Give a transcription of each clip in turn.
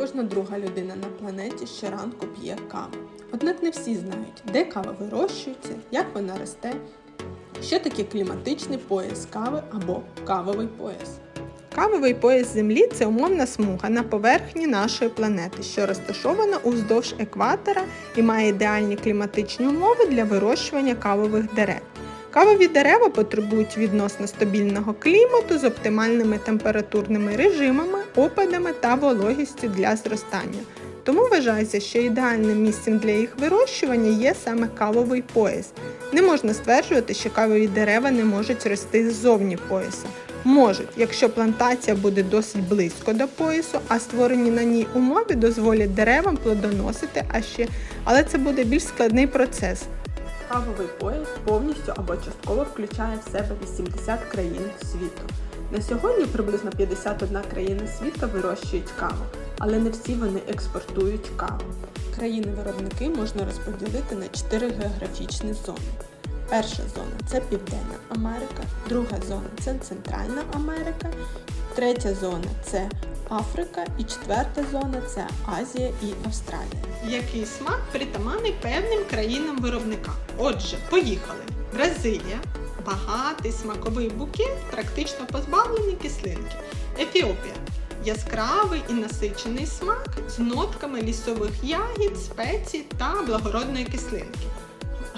Кожна друга людина на планеті щоранку п'є каву. Однак не всі знають, де кава вирощується, як вона росте, що таке кліматичний пояс кави або кавовий пояс. Кавовий пояс Землі це умовна смуга на поверхні нашої планети, що розташована уздовж екватора і має ідеальні кліматичні умови для вирощування кавових дерев. Кавові дерева потребують відносно стабільного клімату з оптимальними температурними режимами, опадами та вологістю для зростання. Тому вважається, що ідеальним місцем для їх вирощування є саме кавовий пояс. Не можна стверджувати, що кавові дерева не можуть рости ззовні пояса. Можуть, якщо плантація буде досить близько до поясу, а створені на ній умови дозволять деревам плодоносити, а ще, але це буде більш складний процес. Кавовий пояс повністю або частково включає в себе 80 країн світу. На сьогодні приблизно 51 країна світу вирощують каву, але не всі вони експортують каву. Країни-виробники можна розподілити на 4 географічні зони. Перша зона це Південна Америка, друга зона це Центральна Америка, третя зона це Африка і четверта зона це Азія і Австралія. Який смак притаманний певним країнам-виробникам? Отже, поїхали. Бразилія. Багатий смаковий букет, практично позбавлений кислинки. Ефіопія. Яскравий і насичений смак з нотками лісових ягід, спецій та благородної кислинки.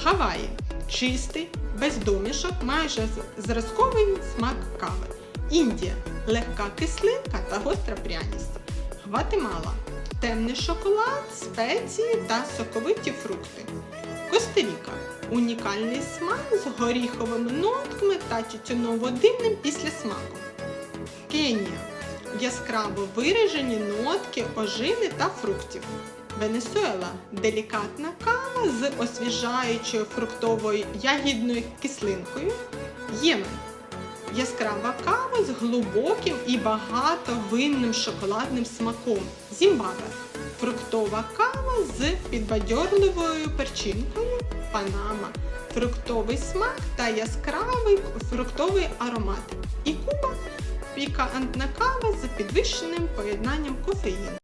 Гаваї чистий, без домішок, майже зразковий смак кави. Індія легка кислинка та гостра пряність. Гватемала темний шоколад, спеції та соковиті фрукти. Коста-Ріка унікальний смак з горіховими нотками та тютюново-димним післясмаком. Кенія яскраво виражені нотки ожини та фруктів. Венесуела делікатна кава з освіжаючою фруктовою ягідною кислинкою. Ємен яскрава кава з глибоким і багатовинним шоколадним смаком. Зімбабве фруктова кава з підбадьорливою перчинкою. Панама фруктовий смак та яскравий фруктовий аромат. І Куба пікантна кава з підвищеним поєднанням кофеїну.